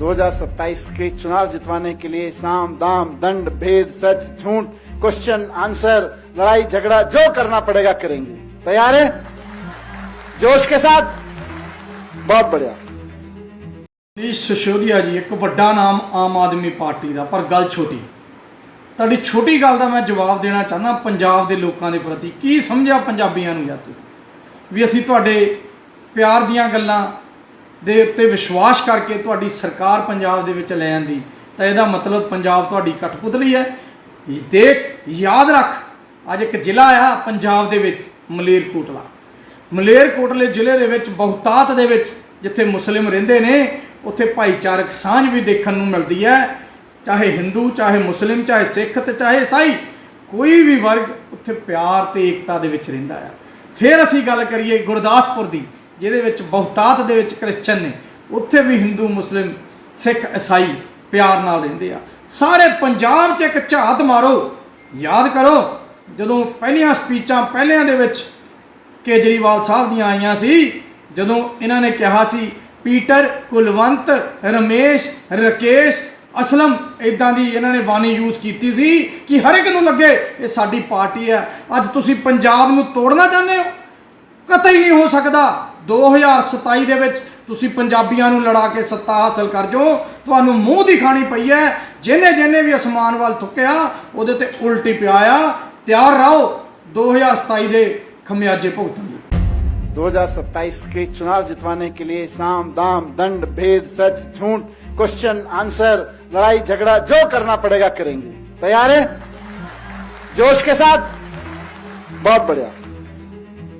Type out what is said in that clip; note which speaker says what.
Speaker 1: 2027 के चुनाव जितवाने के लिए साम दाम दंड भेद सच झूठ क्वेश्चन आंसर लड़ाई झगड़ा जो करना पड़ेगा करेंगे तैयार है जोश के साथ बहुत बढ़िया
Speaker 2: ਮਨੀਸ਼ ਸਿਸੋਦੀਆ ਜੀ ਇੱਕ ਵੱਡਾ ਨਾਮ ਆਮ ਆਦਮੀ ਪਾਰਟੀ ਦਾ ਪਰ ਗੱਲ ਛੋਟੀ ਤੁਹਾਡੀ ਛੋਟੀ ਗੱਲ ਦਾ ਮੈਂ ਜਵਾਬ ਦੇਣਾ ਚਾਹੁੰਦਾ ਪੰਜਾਬ ਦੇ ਲੋਕਾਂ ਦੇ ਪ੍ਰਤੀ ਕੀ ਸਮਝਿਆ ਪੰਜਾਬੀਆਂ ਨੂੰ ਯਾਰ ਤੁਸੀਂ ਵੀ ਅਸੀਂ ਤੁਹਾਡੇ ਪਿਆਰ ਦੀਆਂ ਗੱਲਾਂ ਦੇ ਉੱਤੇ ਵਿਸ਼ਵਾਸ ਕਰਕੇ ਤੁਹਾਡੀ ਸਰਕਾਰ ਪੰਜਾਬ ਦੇ ਵਿੱਚ ਲੈ ਆਂਦੀ, ਤਾਂ ਇਹਦਾ ਮਤਲਬ ਪੰਜਾਬ ਤੁਹਾਡੀ ਕਠਪੁਤਲੀ ਹੈ। ਦੇਖ, ਯਾਦ ਰੱਖ, ਅੱਜ ਇੱਕ ਜ਼ਿਲ੍ਹਾ ਆ ਪੰਜਾਬ ਦੇ ਵਿੱਚ, ਮਲੇਰਕੋਟਲਾ। ਮਲੇਰਕੋਟਲੇ ਜ਼ਿਲ੍ਹੇ ਦੇ ਵਿੱਚ, ਬਹੁਤਾਤ ਦੇ ਵਿੱਚ, ਜਿੱਥੇ ਮੁਸਲਿਮ ਰਹਿੰਦੇ ਨੇ, ਉੱਥੇ ਭਾਈਚਾਰਕ ਸਾਂਝ ਵੀ ਦੇਖਣ ਨੂੰ ਮਿਲਦੀ ਹੈ। ਚਾਹੇ ਹਿੰਦੂ, ਚਾਹੇ ਮੁਸਲਿਮ, ਚਾਹੇ ਸਿੱਖ ਤੇ ਚਾਹੇ ਈਸਾਈ, ਕੋਈ ਵੀ ਵਰਗ ਉੱਥੇ ਪਿਆਰ ਤੇ ਏਕਤਾ ਦੇ ਵਿੱਚ ਰਹਿੰਦਾ ਆ। ਫਿਰ ਅਸੀਂ ਗੱਲ ਕਰੀਏ ਗੁਰਦਾਸਪੁਰ ਦੀ। ਜਿਹਦੇ ਵਿੱਚ ਬਹੁਤਾਤ ਦੇ ਵਿੱਚ ਕ੍ਰਿਸਚਨ ਨੇ, ਉੱਥੇ ਵੀ ਹਿੰਦੂ, ਮੁਸਲਿਮ, ਸਿੱਖ, ਈਸਾਈ ਪਿਆਰ ਨਾਲ ਰਹਿੰਦੇ ਆ। ਸਾਰੇ ਪੰਜਾਬ 'ਚ ਇੱਕ ਝਾਤ ਮਾਰੋ। ਯਾਦ ਕਰੋ, ਜਦੋਂ ਪਹਿਲੀਆਂ ਸਪੀਚਾਂ ਪਹਿਲਿਆਂ ਦੇ ਵਿੱਚ ਕੇਜਰੀਵਾਲ ਸਾਹਿਬ ਦੀਆਂ ਆਈਆਂ ਸੀ, ਜਦੋਂ ਇਹਨਾਂ ਨੇ ਕਿਹਾ ਸੀ, ਪੀਟਰ, ਕੁਲਵੰਤ, ਰਮੇਸ਼, ਰਕੇਸ਼, ਅਸਲਮ ਇਦਾਂ ਦੀ ਇਹਨਾਂ ਨੇ ਬਾਣੀ ਯੂਜ਼ ਕੀਤੀ ਸੀ ਕਿ ਹਰ ਇੱਕ ਨੂੰ ਲੱਗੇ, ਇਹ ਸਾਡੀ ਪਾਰਟੀ ਹੈ। ਅੱਜ ਤੁਸੀਂ ਪੰਜਾਬ ਨੂੰ ਤੋੜਨਾ ਚਾਹੁੰਦੇ ਹੋ? ਕਤਈ ਨਹੀਂ ਹੋ ਸਕਦਾ। 2027 ਦੇ ਵਿੱਚ ਤੁਸੀਂ ਪੰਜਾਬੀਆਂ ਨੂੰ ਲੜਾ ਕੇ ਸੱਤਾ ਹਾਸਲ ਕਰ ਜੋ ਤੁਹਾਨੂੰ ਮੂੰਹ ਦੀ ਖਾਣੀ ਪਈ ਹੈ ਜਿਹਨੇ ਜਿਹਨੇ ਵੀ ਅਸਮਾਨ ਵੱਲ ਥੁੱਕਿਆ ਉਹਦੇ ਤੇ ਉਲਟੀ ਪਿਆ ਆ ਤਿਆਰ ਰਹੋ 2027 ਦੇ ਖਮਿਆਜੇ ਭੁਗਤਣ ਲਈ
Speaker 1: 2027 के चुनाव जितवाने के लिए साम दाम दंड भेद सच झूठ क्वेश्चन आंसर लड़ाई झगड़ा जो करना पड़ेगा करेंगे तैयार है जोश के साथ बहुत बढ़िया